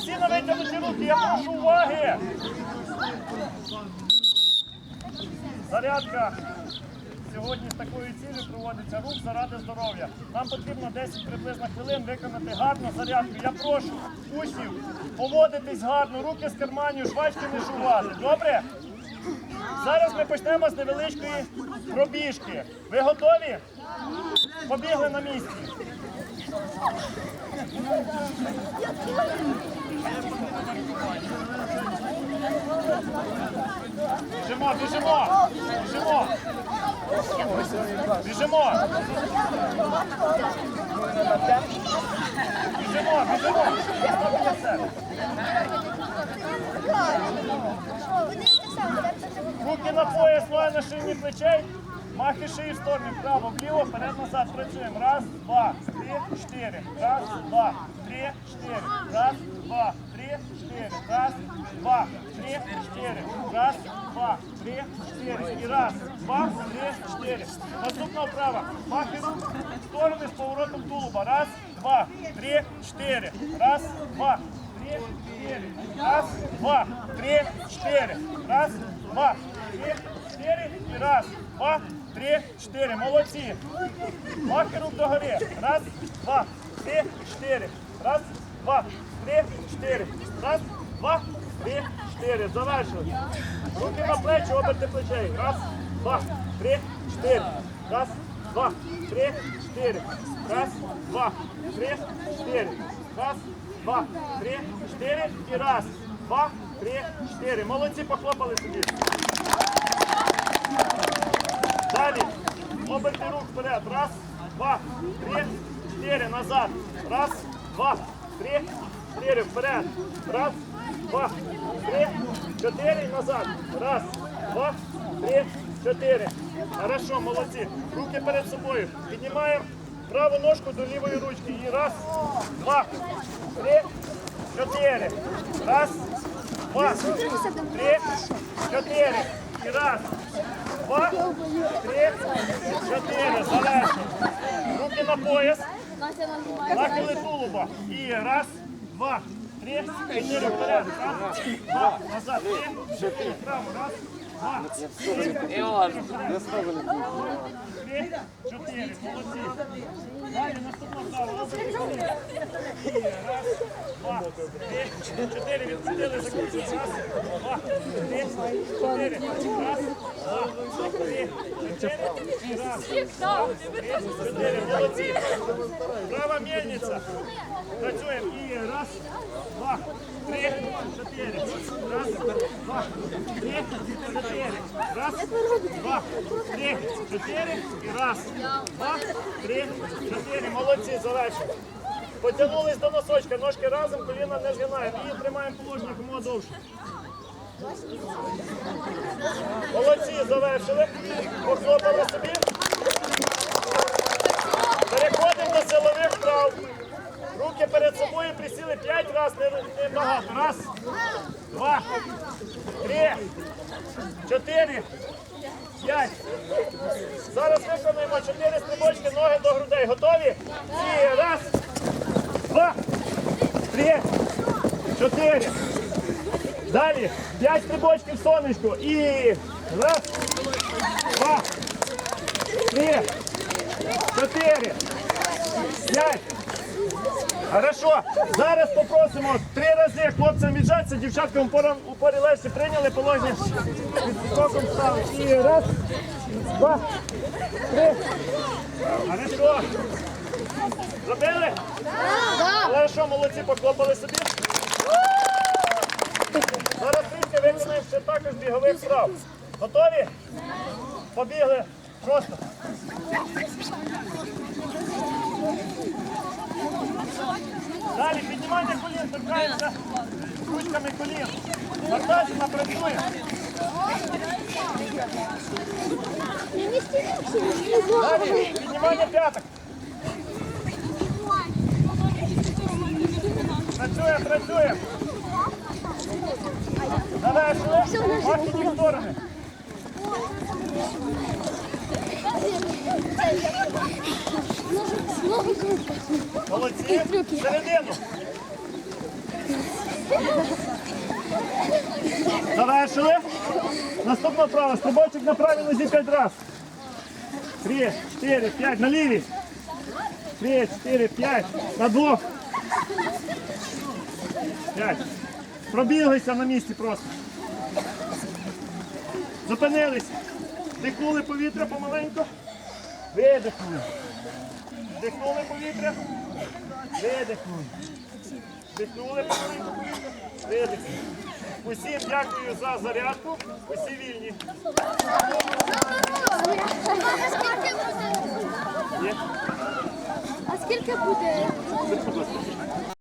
Всі на витягнуті руки, я прошу уваги. Зарядка сьогодні з такою цілею проводиться рух заради здоров'я. Нам потрібно 10 приблизно хвилин виконати гарну зарядку. Я прошу учнів поводитись гарно, руки з карманів, жвачки не жувати. Добре? Зараз ми почнемо з невеличкої пробіжки. Ви готові? Побігли на місці. Біжимо, біжимо, біжимо. Біжимо. Біжимо, біжимо. Руки на пояс, ноги на ширині плечей. Махи шиї в сторони, вправо, вліво, вперед, назад. Працюємо. Раз, два, три, чотири. Раз, два, три, чотири. Раз, два, три, чотири. Раз, два, три, чотири. Раз, два, три, чотири. І раз, два, три, чотири. Наступна вправа. Махи в сторони з поворотом тулуба. Раз, два, три, чотири. Раз, два, три, чотири. Раз, два, три, чотири. Раз, два, три, чотири. І раз, два, три, чотири. Молодці. Рук догори. Раз, два, три, чотири. Раз, два, три, чотири. Раз, два, три, чотири. Завершили. Руки на плечі, оберти плечей. Раз, два, три, чотири. Раз, два, три, чотири. Раз, два, три, чотири. Раз, два, три, чотири. І раз, два, три, чотири. Молодці, похлопали собі. Далі. Оберти рук вперед. Раз, два, три, чотири. Назад. Раз, два, три, чотири. Вперед. Раз, два, три, чотири. Назад. Раз, два, три, чотири. Хорошо, молодці. Руки перед собою. Піднімаємо праву ножку до лівої ручки. І раз, два, три, чотири. Раз, два, три, чотири. І раз, два, три, чотири. Залежно. Руки на пояс. Нахили тулуба. І раз, два, три, чотири вперед. Раз, два, назад. Три, чотири. Право. Раз, два, три, чотири. Молодці. Далі наступна вправа. Раз, два, три, чотири. Відпустили. Раз, два, три, чотири. Раз, два, три, чотири. Раз, два, три, чотири. Права мельниця. Працюємо. І раз, два, три, чотири. Раз, два, три, чотири. Раз, два, три, чотири. І раз, два, три, чотири. Молодці, завершили. Потягнулись до носочка, ножки разом, коліна не згинаємо. І тримаємо положення якомога довше. Молодці, завершили. Похлопали собі. Переходимо до силових вправ. Руки перед собою присіли 5 разів, не, багато. Раз, два, три, чотири, п'ять. Зараз виконуємо чотири стрибочки, ноги до грудей. Готові? І три, чотири. Далі. П'ять стрибочків сонечко. І раз, два, три, чотири, п'ять. Хорошо. Зараз попросимо три рази хлопцям віджатися, дівчаткам упором у порі легше прийняли положення. Під скоком стали. І раз, два, три. Хорошо. Зробили? Хорошо, молодці, поклопали собі. Зараз трішки виконаємо ще також бігових вправ. Готові? Побігли. Просто. Далі піднімання колін, торкаємося ручками колін. Вартажина працює. Далі піднімання п'яток. Працюємо, працюємо. Давай, Марки в сторони. Молодці. Середину. Завершили. Наступна права. Стрибочок на правій нозі 5 раз. 3, 4, 5. На лівій. 3, 4, 5. На двох. 5. Пробіглися на місці просто. Зупинилися. Дихнули повітря помаленьку. Видихнули. Вдихнули повітря. Видихнули. Вдихнули помаленьку повітря. Видихнули. Усім дякую за зарядку. Усі вільні. Є? quelques coups de...